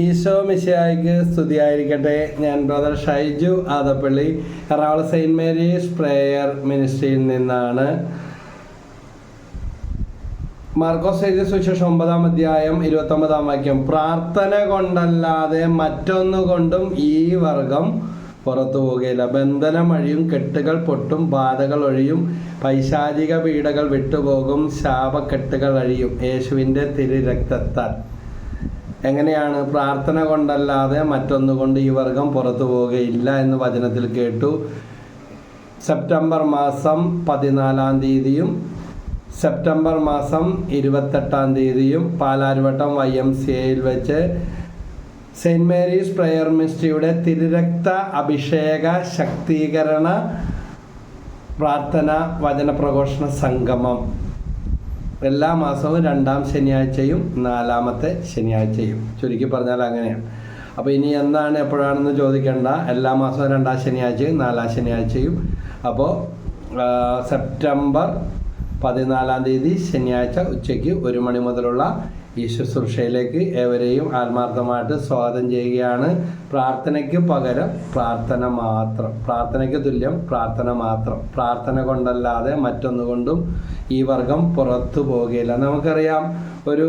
ഈശോ മിശിയായിക്ക് സ്തുതിയായിരിക്കട്ടെ. ഞാൻ brother Shaiju Adappally Ernakulam Saint Mary's prayer മിനിസ്ട്രിയിൽ നിന്നാണ്. മാർക്കോസ് എഴുതിയ സുശേഷം ഒമ്പതാം അധ്യായം ഇരുപത്തൊമ്പതാം വാക്യം പ്രാർത്ഥന കൊണ്ടല്ലാതെ മറ്റൊന്നുകൊണ്ടും ഈ വർഗം പുറത്തു പോകുകയില്ല ബന്ധനം അഴിയും കെട്ടുകൾ പൊട്ടും ബാധകൾ ഒഴിയും പൈശാചിക പീഡകൾ വിട്ടുപോകും ശാപക്കെട്ടുകൾ അഴിയും. യേശുവിന്റെ തിരുരക്തത്താൽ. എങ്ങനെയാണ് പ്രാർത്ഥന കൊണ്ടല്ലാതെ മറ്റൊന്നുകൊണ്ട് ഈ വർഗം പുറത്തു പോവുകയില്ല എന്ന് വചനത്തിൽ കേട്ടു. സെപ്റ്റംബർ മാസം പതിനാലാം തീയതിയും സെപ്റ്റംബർ മാസം ഇരുപത്തെട്ടാം തീയതിയും പാലാരിവട്ടം വൈ എം സി എയിൽ വെച്ച് സെയിന്റ് മേരീസ് പ്രയർ മിനിസ്ട്രിയുടെ തിരുരക്ത അഭിഷേക ശക്തീകരണ പ്രാർത്ഥന വചന പ്രഘോഷണ സംഗമം. എല്ലാ മാസവും രണ്ടാം ശനിയാഴ്ചയും നാലാമത്തെ ശനിയാഴ്ചയും. ചുരുക്കി പറഞ്ഞാൽ അങ്ങനെയാണ്. അപ്പോൾ ഇനി എന്താണ് എപ്പോഴാണെന്ന് ചോദിക്കേണ്ട. എല്ലാ മാസവും രണ്ടാം ശനിയാഴ്ചയും നാലാം ശനിയാഴ്ചയും. അപ്പോൾ സെപ്റ്റംബർ പതിനാലാം തീയതി ശനിയാഴ്ച ഉച്ചയ്ക്ക് ഒരു മണി മുതലുള്ള ഈ ശുശ്രൂഷയിലേക്ക് ഏവരെയും ആത്മാർത്ഥമായിട്ട് സ്വാഗതം ചെയ്യുകയാണ്. പ്രാർത്ഥനയ്ക്ക് പകരം പ്രാർത്ഥന മാത്രം. പ്രാർത്ഥനയ്ക്ക് തുല്യം പ്രാർത്ഥന മാത്രം. പ്രാർത്ഥന കൊണ്ടല്ലാതെ മറ്റൊന്നുകൊണ്ടും ഈ വർഗം പുറത്തു പോകുകയില്ല നമുക്കറിയാം ഒരു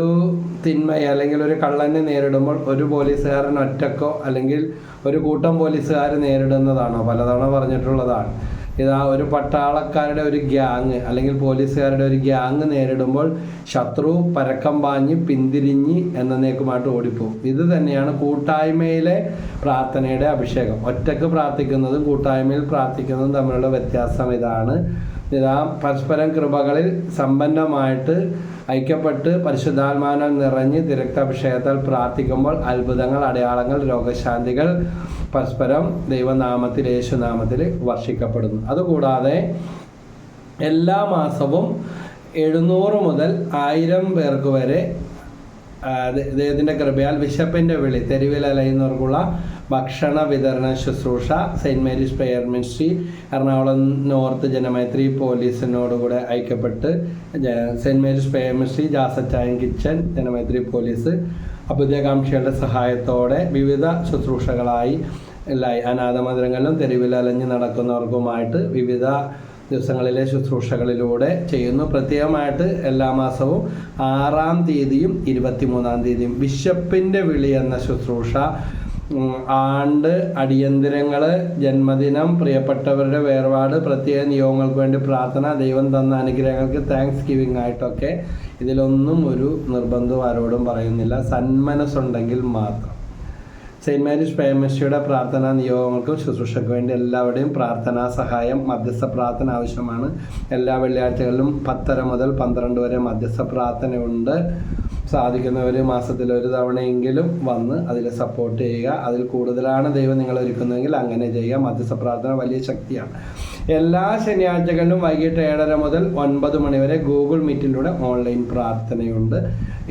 തിന്മയെ അല്ലെങ്കിൽ ഒരു കള്ളനെ നേരിടുമ്പോൾ ഒരു പോലീസുകാരൻ ഒറ്റക്കോ അല്ലെങ്കിൽ ഒരു കൂട്ടം പോലീസുകാർ നേരിടുന്നതാണോ? പലതവണ പറഞ്ഞിട്ടുള്ളതാണ്. ഇതാ ഒരു പട്ടാളക്കാരുടെ ഒരു ഗ്യാങ് അല്ലെങ്കിൽ പോലീസുകാരുടെ ഒരു ഗ്യാങ് നേരിടുമ്പോൾ ശത്രു പരക്കം പാഞ്ഞ് പിന്തിരിഞ്ഞ് എന്നേക്കുമായിട്ട് ഓടിപ്പോകും ഇത് തന്നെയാണ് കൂട്ടായ്മയിലെ പ്രാർത്ഥനയുടെ അഭിഷേകം. ഒറ്റയ്ക്ക് പ്രാർത്ഥിക്കുന്നതും കൂട്ടായ്മയിൽ പ്രാർത്ഥിക്കുന്നതും തമ്മിലുള്ള വ്യത്യാസം ഇതാണ്. ഇതാ പരസ്പരം കൃപകളിൽ സമ്പന്നമായിട്ട് ഐക്യപ്പെട്ട് പരിശുദ്ധാത്മാനം നിറഞ്ഞ് തിരക്താഭിഷേകത്താൽ പ്രാർത്ഥിക്കുമ്പോൾ അത്ഭുതങ്ങൾ അടയാളങ്ങൾ രോഗശാന്തികൾ പരസ്പരം ദൈവനാമത്തിൽ യേശുനാമത്തിൽ വർഷിക്കപ്പെടുന്നു. അതുകൂടാതെ എല്ലാ മാസവും എഴുന്നൂറ് മുതൽ ആയിരം പേർക്ക് വരെ ദൈവത്തിന്റെ കൃപയാൽ വിശപ്പിന്റെ വിളി തെരുവിൽ അലയുന്നവർക്കുള്ള ഭക്ഷണ വിതരണ ശുശ്രൂഷ Saint Mary's prayer ministry Ernakulam north Janamaithri പോലീസിനോടുകൂടെ ഐക്യപ്പെട്ട് Saint Mary's prayer ministry Jasachayan kitchen Janamaithri police അഭ്യുദയകാംക്ഷികളുടെ സഹായത്തോടെ വിവിധ ശുശ്രൂഷകളായി അനാഥ മന്ദിരങ്ങളിലും തെരുവിൽ അലഞ്ഞ് നടക്കുന്നവർക്കുമായിട്ട് വിവിധ ദിവസങ്ങളിലെ ശുശ്രൂഷകളിലൂടെ ചെയ്യുന്നു. പ്രത്യേകമായിട്ട് എല്ലാ മാസവും ആറാം തീയതിയും ഇരുപത്തിമൂന്നാം തീയതിയും ബിഷപ്പിന്റെ വിളി എന്ന ശുശ്രൂഷ ആണ്ട് അടിയന്തിരങ്ങൾ ജന്മദിനം പ്രിയപ്പെട്ടവരുടെ വേർപാട് പ്രത്യേക നിയോഗങ്ങൾക്ക് വേണ്ടി പ്രാർത്ഥന ദൈവം തന്ന അനുഗ്രഹങ്ങൾക്ക് താങ്ക്സ് ഗിവിംഗ് ആയിട്ടൊക്കെ ഇതിലൊന്നും ഒരു നിർബന്ധം ആരോടും പറയുന്നില്ല. സന്മനസ്സുണ്ടെങ്കിൽ മാത്രം. സെയിന്റ് മാരീസ് പ്രേമശിയുടെ പ്രാർത്ഥനാ നിയോഗങ്ങൾക്കും ശുശ്രൂഷയ്ക്ക് വേണ്ടി എല്ലാവരുടെയും പ്രാർത്ഥനാ സഹായം മധ്യസ്ഥ പ്രാർത്ഥന ആവശ്യമാണ്. എല്ലാ വെള്ളിയാഴ്ചകളിലും പത്തര മുതൽ പന്ത്രണ്ട് വരെ മധ്യസ്ഥ പ്രാർത്ഥനയുണ്ട്. സാധിക്കുന്നവർ മാസത്തിൽ ഒരു തവണയെങ്കിലും വന്ന് അതിൽ സപ്പോർട്ട് ചെയ്യുക. അതിൽ കൂടുതലാണ് ദൈവം നിങ്ങൾ ഒരുക്കുന്നതെങ്കിൽ അങ്ങനെ ചെയ്യുക. മധ്യസ്ഥ പ്രാർത്ഥന വലിയ ശക്തിയാണ്. എല്ലാ ശനിയാഴ്ചകളിലും വൈകിട്ട് ഏഴര മുതൽ ഒൻപത് മണിവരെ ഗൂഗിൾ മീറ്റിലൂടെ ഓൺലൈൻ പ്രാർത്ഥനയുണ്ട്.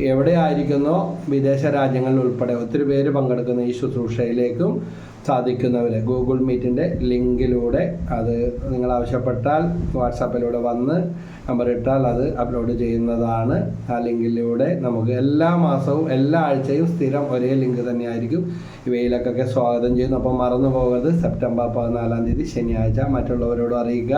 എവിടെ ആയിരിക്കുന്നോ വിദേശ രാജ്യങ്ങളിൽ ഉൾപ്പെടെ ഒത്തിരി പേര് പങ്കെടുക്കുന്ന ഈ ശുശ്രൂഷയിലേക്കും സാധിക്കുന്നവരെ. ഗൂഗിൾ മീറ്റിന്റെ ലിങ്കിലൂടെ അത് നിങ്ങൾ ആവശ്യപ്പെട്ടാൽ വാട്സാപ്പിലൂടെ വന്ന് നമ്പർ ഇട്ടാൽ അത് അപ്ലോഡ് ചെയ്യുന്നതാണ്. ആ ലിങ്കിലൂടെ നമുക്ക് എല്ലാ മാസവും എല്ലാ ആഴ്ചയും സ്ഥിരം ഒരേ ലിങ്ക് തന്നെയായിരിക്കും. ഇവയിലൊക്കെ സ്വാഗതം ചെയ്യുന്നു. അപ്പം മറന്നു പോകരുത്. സെപ്റ്റംബർ പതിനാലാം തീയതി ശനിയാഴ്ച. മറ്റുള്ളവരോട് അറിയുക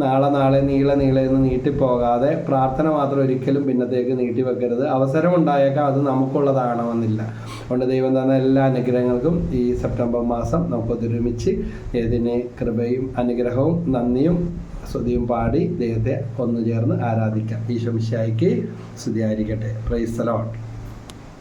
നാളെ നാളെ നീള നീളെ എന്ന് നീട്ടിപ്പോകാതെ പ്രാർത്ഥന മാത്രം ഒരിക്കലും പിന്നത്തേക്ക് നീട്ടി വെക്കരുത്. അവസരം ഉണ്ടായേക്കാം അത് നമുക്കുള്ളതാകണമെന്നില്ല. അതുകൊണ്ട് ദൈവം തന്ന എല്ലാ അനുഗ്രഹങ്ങൾക്കും ഈ സെപ്റ്റംബർ മാസം നമുക്കൊത്തൊരുമിച്ച് ഏതിനെ കൃപയും അനുഗ്രഹവും നന്ദിയും സ്തുതിയും പാടി ദൈവത്തെ ഒന്നു ചേർന്ന് ആരാധിക്കാം. ഈശോ മിശായിക്ക് പ്രൈസ് പ്രൈസ്തലോട്ട്